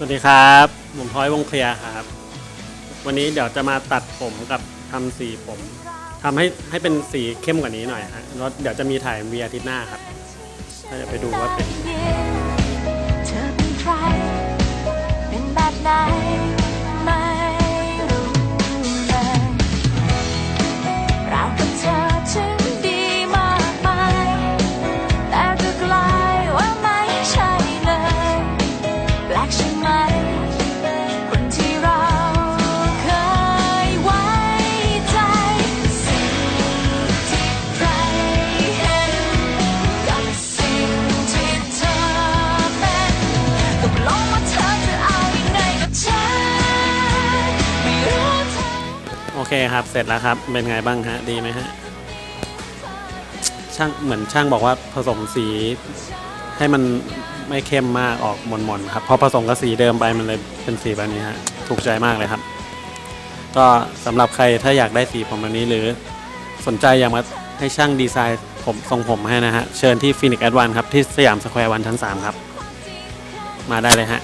สวัสดีครับผมพลอยวงเคลียร์ครับ วันนี้เดี๋ยวจะมาตัดผมกับทำสีผมทำให้ให้เป็นสีเข้มกว่านี้หน่อยฮะแล้วเดี๋ยวจะมีถ่ายมีอาทิตย์หน้าครับถ้าจะไปดูว่าเป็น ลกใช่ไหม คนที่เราเคยไว้ใจ สิ่งที่ใครเห็น กับสิ่งที่เธอเป็นตกลงว่าเธอจะเอายังไงกับฉัน ไม่รู้เธอ โอเคครับ เสร็จแล้วครับ เป็นไงบ้างฮะ ดีไหมฮะ ช่างเหมือนช่างบอกว่าผสมสีให้มัน ไม่เข้มมากออกหม่นๆครับพอผสมกับสีเดิมไปมันเลยเป็นสีแบบนี้ฮะถูกใจมากเลยครับ ก็สำหรับใครถ้าอยากได้สีผมแบบนี้หรือสนใจอยากมาให้ช่างดีไซน์ผมทรงผมให้นะฮะเชิญที่ฟินิกแอดวานครับที่สยามสแควร์วันชั้น 3 ครับ มาได้เลยฮะ